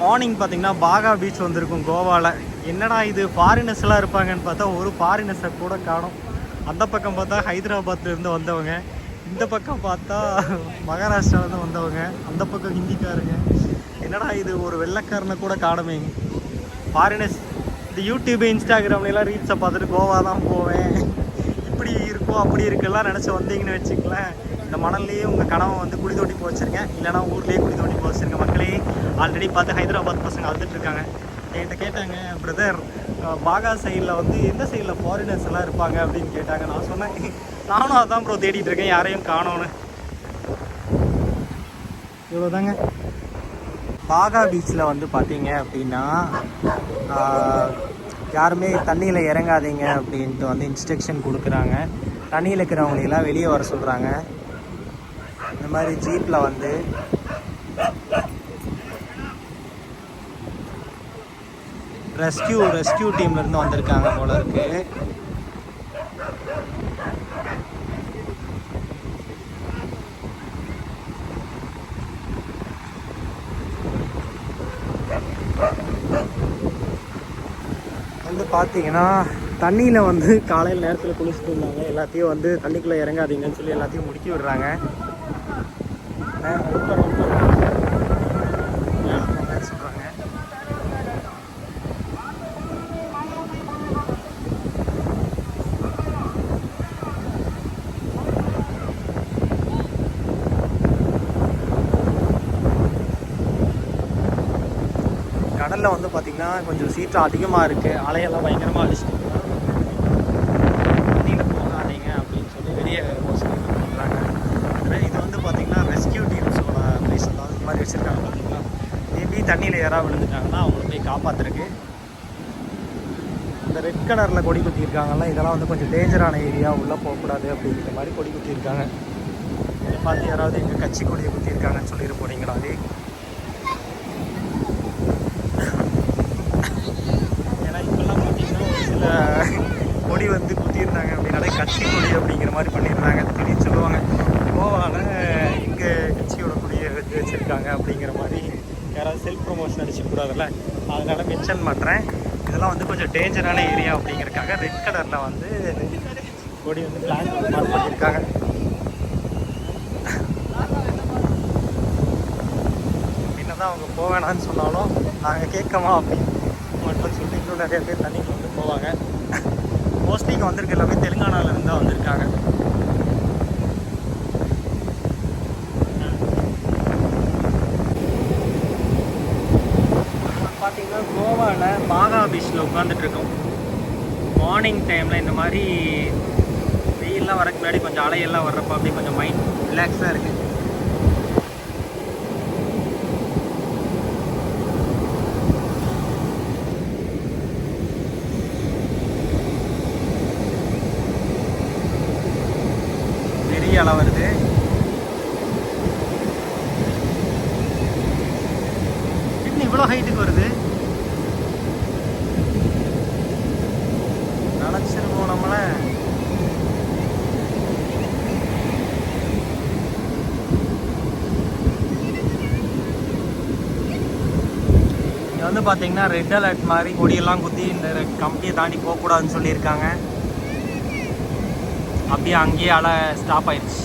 Morning பார்த்தீங்கன்னா பாகா beach வந்திருக்கும் கோவாவில் என்னடா இது ஃபாரினர்ஸ்லாம் இருப்பாங்கன்னு பார்த்தா ஒரு ஃபாரினர்ஸை கூட காணும். அந்த பக்கம் பார்த்தா ஹைதராபாத்லேருந்து வந்தவங்க. இந்த பக்கம் பார்த்தா மகாராஷ்டிராலேருந்து வந்தவங்க. அந்த பக்கம் ஹிந்திக்காரங்க. என்னடா இது ஒரு வெள்ளைக்காரனை கூட காணுமே. ஃபாரினர்ஸ் இந்த யூடியூப் இன்ஸ்டாகிராம்லாம் எல்லாம் ரீல்ஸை பார்த்துட்டு கோவா தான் போவேன். இப்படி இருக்கும் அப்படி இருக்குல்லாம் நினச்சி வந்தீங்கன்னு வச்சுக்கலேன் இந்த மணல்லையே உங்கள் கனவை வந்து குடி தோண்டி போச்சுருக்கேன் இல்லைனா ஊர்லேயே குடி தோண்டி போச்சுருக்கேன் மக்களே. ஆல்ரெடி பார்த்து ஹைதராபாத் பசங்க அழுதுட்டு இருக்காங்க என்கிட்ட கேட்டாங்க பிரதர் பாகா சைடில் வந்து எந்த சைடில் ஃபாரினர்ஸ் எல்லாம் இருப்பாங்க? அப்படின்னு கேட்டாங்க. நான் சொன்னேன் நானும் அதான் ப்ரோ தேடிட்டு இருக்கேன் யாரையும் காணோன்னு இவ்வளோதாங்க பாகா பீச்சில் வந்து பார்த்தீங்க அப்படின்னா யாருமே தண்ணியில் இறங்காதீங்க அப்படின்ட்டு வந்து இன்ஸ்ட்ரக்ஷன் கொடுக்குறாங்க. தண்ணியில் இருக்கிறவங்களெல்லாம் வெளியே வர சொல்கிறாங்க இந்த மாதிரி ஜீப்பில் வந்து ரெஸ்கியூ ரெஸ்கியூ டீம்லேருந்து வந்திருக்காங்க போல இருக்கு. வந்து பார்த்தீங்கன்னா தண்ணியில் வந்து காலையில் நேரத்தில் குளிச்சுட்டு இருந்தாங்க எல்லாத்தையும் வந்து தண்ணிக்குள்ளே இறங்காதீங்கன்னு சொல்லி எல்லாத்தையும் முடிக்க விடுறாங்க. கடலில் வந்து பார்த்திங்கன்னா கொஞ்சம் சீற்றம் அதிகமாக இருக்குது அலையெல்லாம் பயங்கரமாக அடிச்சுட்டு தண்ணியில் போகாதீங்க அப்படின்னு சொல்லி வெளியே பண்ணுறாங்க அதனால் இது வந்து பார்த்திங்கன்னா ரெஸ்கியூ டீம்ஸோட ப்ளேஸ் தான். இந்த மாதிரி வச்சுருக்காங்க பார்த்தீங்களா மேபி தண்ணியில் யாராவது விழுந்துட்டாங்கன்னா அவங்கள போய் காப்பாற்றுருக்கு இந்த ரெட் கலரில் கொடி குத்திருக்காங்கல்ல இதெல்லாம் வந்து கொஞ்சம் டேஞ்சரான ஏரியா உள்ளே போகக்கூடாது அப்படிங்கிற மாதிரி கொடி குத்திருக்காங்க இதை பார்த்து யாராவது எங்கள் கட்சி கொடியை குத்திருக்காங்கன்னு சொல்லிட்டு போனீங்களா அதே ஏன்னா இப்பெல்லாம் பார்த்தீங்கன்னா ஒரு சில கொடி வந்து குத்திருந்தாங்க அப்படின்னாலே கட்சி கொடி அப்படிங்கிற மாதிரி பண்ணியிருந்தாங்க திடீர்னு சொல்லுவாங்க கோவாவில் எங்கள் கட்சியோட கொடியை இருக்காங்க அப்படிங்கிற மாதிரி யாராவது செல்ஃப் ப்ரொமோஷன் அடிச்சுக்கூடாதுல்ல அதனால் மென்ஷன் பண்ணுறேன் இதெல்லாம் வந்து கொஞ்சம் டேஞ்சரான ஏரியா அப்படிங்கிறதுக்காக ரெட் கலரில் வந்து கொடி வந்து பிளான் பண்ணியிருக்காங்க. என்னதான் அவங்க போவேணான்னு சொன்னாலும் நாங்கள் கேட்கமா அப்படின்னு மட்டும் சொல்லி இன்னும் நிறைய பேர் தண்ணிக்கு வந்து போவாங்க. மோஸ்ட்லி இங்கே வந்திருக்க எல்லாமே தெலுங்கானாவிலேருந்து தான் வந்திருக்காங்க. பாகா பீச்சில் உட்காந்துட்டு இருக்கோம் மார்னிங் டைமில் இந்த மாதிரி வெயிலெலாம் வரக்கு முன்னாடி கொஞ்சம் அலையெல்லாம் வர்றப்ப அப்படியே கொஞ்சம் மைண்ட் ரிலாக்ஸாக இருக்குது பெரிய அலை வருது. இவ்வளோ ஹைட்டுக்கு வருது? நினச்சிருக்கோம் இங்கே வந்து பார்த்தீங்கன்னா ரெட் அலர்ட் மாதிரி கொடியெல்லாம் குத்தி இந்த கம்பியை தாண்டி போகக்கூடாதுன்னு சொல்லியிருக்காங்க. அப்படியே அங்கேயே அலை ஸ்டாப் ஆயிடுச்சு.